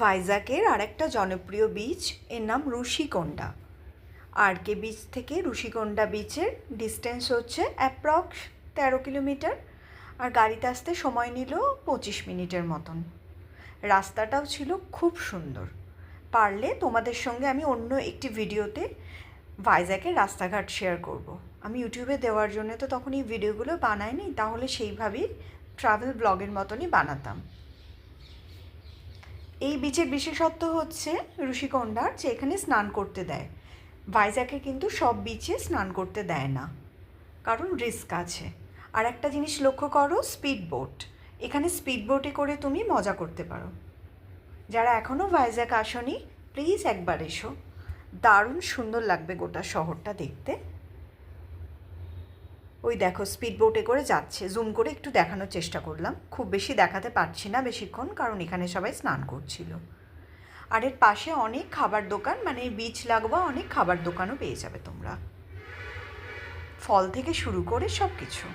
ভাইজাকের আরেকটা জনপ্রিয় বিচ, এর নাম ঋষিকোন্ডা আর কে বিচ থেকে ঋষিকোন্ডা বিচের ডিস্টেন্স হচ্ছে অ্যাপ্রক্স তেরো কিলোমিটার, আর গাড়িতে আসতে সময় নিল পঁচিশ মিনিটের মতন। রাস্তাটাও ছিল খুব সুন্দর। পারলে তোমাদের সঙ্গে আমি অন্য একটি ভিডিওতে ভাইজ্যাকের রাস্তাঘাট শেয়ার করব। আমি ইউটিউবে দেওয়ার জন্য তো তখন এই ভিডিওগুলো বানাইনি, তাহলে সেইভাবেই ট্রাভেল ব্লগের মতনই বানাতাম। এই বিচের বিশেষত্ব হচ্ছে ঋষিকোন্ডার যে এখানে স্নান করতে দেয়। ভাইজ্যাকে কিন্তু সব বিচে স্নান করতে দেয় না। কারণ রিস্ক আছে। আর একটা জিনিস লক্ষ্য করো, স্পিড বোট। এখানে স্পিড বোটে করে তুমি মজা করতে পারো। যারা এখনও ভাইজ্যাক আসনি, প্লিজ একবার এসো। দারুণ সুন্দর লাগবে গোটা শহরটা দেখতে। ওই দেখো স্পিড বোটে করে যাচ্ছে। জুম করে একটু দেখানোর চেষ্টা করলাম। খুব বেশি দেখাতে পারছি না বেশিক্ষণ, কারণ এখানে সবাই স্নান করছিল। আর এর পাশে অনেক খাবার দোকান মানে বীজ লাগোয়া অনেক খাবার দোকানও পেয়ে যাবে তোমরা। ফল থেকে শুরু করে সব কিছু